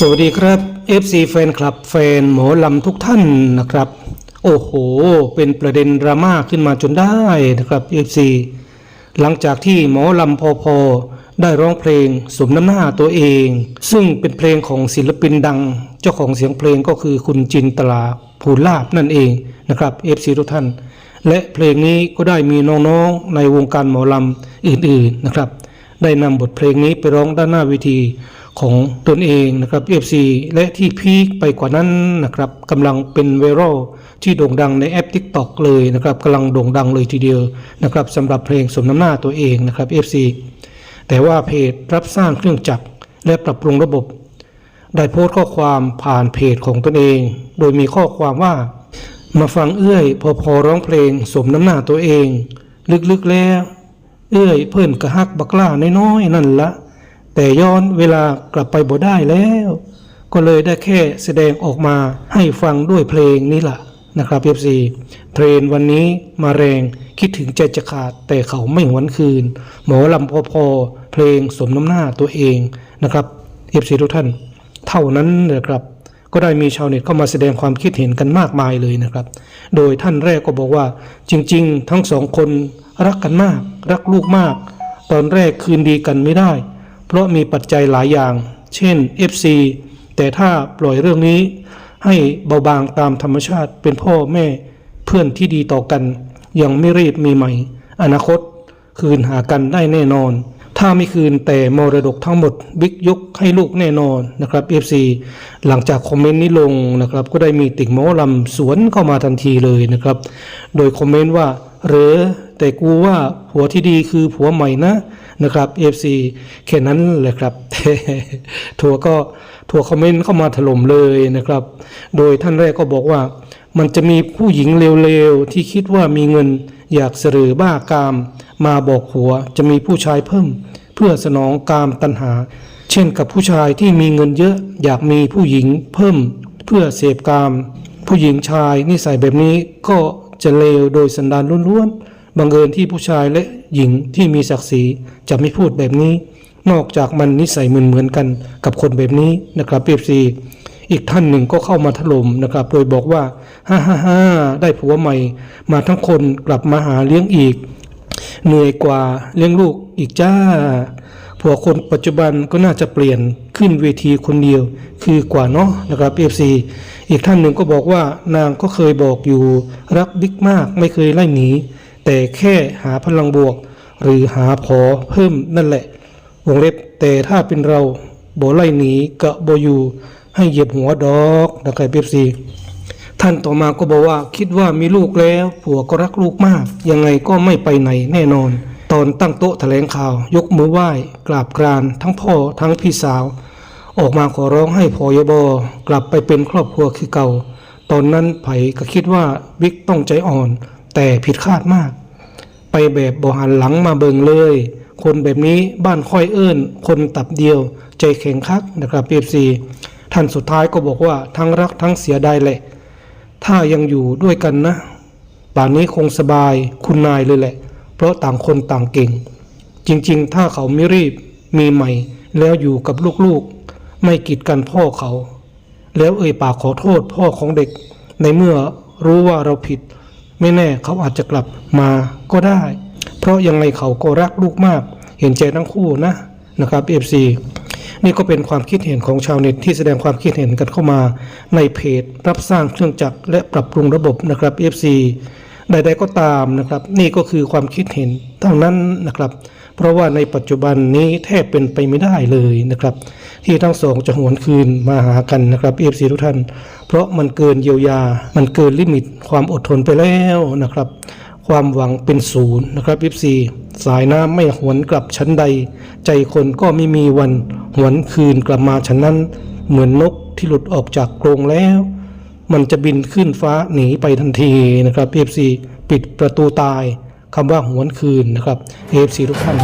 สวัสดีครับ FC แฟนคลับแฟนหมอลำทุกท่านนะครับ โอ้โห เป็นประเด็นดราม่าขึ้นมาจนได้นะครับ FC หลังจากที่หมอลำพอพอได้ร้องเพลงสมน้ำหน้าตัวเอง ซึ่งเป็นเพลงของศิลปินดัง เจ้าของเสียงเพลงก็คือคุณจินตลาภูลาบนั่นเองนะครับ FC ทุกท่าน และเพลงนี้ก็ได้มีน้องๆในวงการหมอลำอื่นๆนะครับ ได้นำบทเพลงนี้ไปร้องด้านหน้าเวที ของตนเองนะครับ FC และที่พีคไปกว่านั้นนะครับกำลังเป็นไวรัลที่โด่งดังในแอป TikTok เลยนะครับกำลังโด่งดังเลยทีเดียวนะครับสำหรับเพลงสมน้ำหน้าตัวเองนะครับ FC แต่ว่าเพจรับสร้างเครื่องจักรและปรับปรุงระบบ ได้โพสต์ข้อความผ่านเพจของตนเอง โดยมีข้อความว่า มาฟังเอื้อย พอพอร้องเพลงสมน้ำหน้าตัวเอง ลึกๆแล้ว เอื้อยเพิ่นกระฮักบักล่าน้อยๆนั่นละ แต่ย้อนเวลากลับไปบ่ได้แล้ว ก็เลยได้แค่แสดงออกมาให้ฟังด้วยเพลงนี้ล่ะนะครับ FC เทรนวันนี้มาแรงคิดถึงใจจะขาดแต่เขาไม่หวนคืน หมอลำพอพอเพลงสมน้ำหน้าตัวเองนะครับ FC ทุกท่าน เท่านั้นนะครับ ก็ได้มีชาวเน็ตเข้ามาแสดงความคิดเห็นกันมากมายเลยนะครับ โดยท่านแรกก็บอกว่า จริง ๆ ทั้งสองคนรักกันมาก รักลูกมาก ตอนแรกคืนดีกันไม่ได้ เพราะมีปัจจัยหลายอย่าง เช่น FC แต่ถ้าปล่อยเรื่องนี้ ให้เบาบางตามธรรมชาติเป็นพ่อแม่เพื่อนที่ดีต่อกัน ยังไม่รีบมีใหม่ อนาคต คืนหากันได้แน่นอน ถ้าไม่คืนแต่มรดกทั้งหมดบิ๊กยกให้ลูกแน่นอนนะครับ FC หลังจากคอมเมนต์นี้ลงนะครับ ก็ได้มีติ่งหมลำสวนเข้ามาทันทีเลยนะครับ โดยคอมเมนต์ว่าหรือ แต่กูว่าผัวที่ดีคือผัวใหม่นะนะครับ FC แค่นั้นแหละครับทัวก็ทัวคอมเมนต์เข้ามาถล่มเลยนะครับ โดยท่านแรกก็บอกว่า มันจะมีผู้หญิงเลวๆ ที่คิดว่ามีเงินอยากเสรอบ้ากาม มาบอกผัวจะมีผู้ชายเพิ่ม เพื่อสนองกามตัณหา เช่นกับผู้ชายที่มีเงินเยอะ อยากมีผู้หญิงเพิ่ม เพื่อเสพกาม ผู้หญิงชายนิสัยแบบนี้ก็จะเลวโดยสันดานล้วนๆ บังเอิญที่ผู้ชายและหญิงที่มีศักดิ์ศรีจะไม่พูดแบบนี้ นอกจากมันนิสัยเหมือนๆกันกับคนแบบนี้นะครับเปียบซีอีกท่านหนึ่งก็เข้ามาถล่มนะครับ โดยบอกว่าฮ่าฮ่าฮ่าได้ผัวใหม่ มาทั้งคนกลับมาหาเลี้ยงอีก เหนื่อยกว่าเลี้ยงลูกอีกจ้าผัวคนปัจจุบันก็น่าจะเปลี่ยนขึ้นเวทีคนเดียว คือกว่าเนาะนะครับเอฟซีอีกท่านหนึ่งก็บอกว่านางก็เคยบอกอยู่รักบิ๊กมากไม่เคยไล่หนี แต่แค่หาพลังบวก หรือหาพอเพิ่มนั่นแหละ วงเล็บแต่ถ้าเป็นเราโบไล่หนีกะโบอยู่ ให้เหยียบหัวดอกนะครับเอฟซีท่านต่อมาก็บอกว่าคิดว่ามีลูกแล้วผัวก็รักลูกมาก ยังไงก็ไม่ไปไหนแน่นอน ตอนตั้งโต๊ะแถลงข่าว ยกมือไหว้กราบกรานทั้งพ่อทั้งพี่สาว ออกมาขอร้องให้พอยบอกลับไปเป็นครอบครัวคือเก่า ตอนนั้นไผ่ก็คิดว่าบิ๊กต้องใจอ่อน แต่ผิดคาดมาก ไปแบบบหันหลังมาเบิงเลย คนแบบนี้บ้านค่อยเอิ้น คนตับเดียว ใจแข็งคักนะครับเอฟซีท่านสุดท้ายก็บอกว่าทั้งรักทั้งเสียดายแหละ ถ้ายังอยู่ด้วยกันนะป่านนี้คงสบายคุณนายเลยแหละ เพราะต่างคนต่างเก่ง จริงๆ ถ้าเขาไม่รีบมีใหม่ แล้วอยู่กับลูกๆ ไม่กีดกันพ่อเขา แล้วเอ่ยปากขอโทษพ่อของเด็ก ในเมื่อรู้ว่าเราผิด ไม่แน่เขาอาจจะกลับมาก็ได้ เพราะยังไงเขาก็รักลูกมาก เห็นใจทั้งคู่นะนะครับเอฟซีนี่ก็เป็นความคิดเห็นของชาวเน็ตที่แสดงความคิดเห็นกันเข้ามาในเพจ รับสร้างเครื่องจักรและปรับปรุงระบบนะครับ FC ใดๆก็ตามนะครับ นี่ก็คือความคิดเห็นเท่านั้นนะครับ เพราะว่าในปัจจุบันนี้แทบเป็นไปไม่ได้เลยนะครับ ที่ทั้งสองจะหวนคืนมาหากันนะครับ FC ทุกท่าน เพราะมันเกินเยียวยา มันเกินลิมิตความอดทนไปแล้วนะครับ ความหวังเป็นศูนย์นะครับ FC สายน้ำไม่หวนกลับชั้นใด ใจคนก็ไม่มีวันหวนคืนกลับมาฉันนั้น เหมือนนกที่หลุดออกจากกรงแล้ว มันจะบินขึ้นฟ้าหนีไปทันทีนะครับ FC ปิดประตูตาย คำว่าหวนคืนนะครับเอฟซีทุกท่าน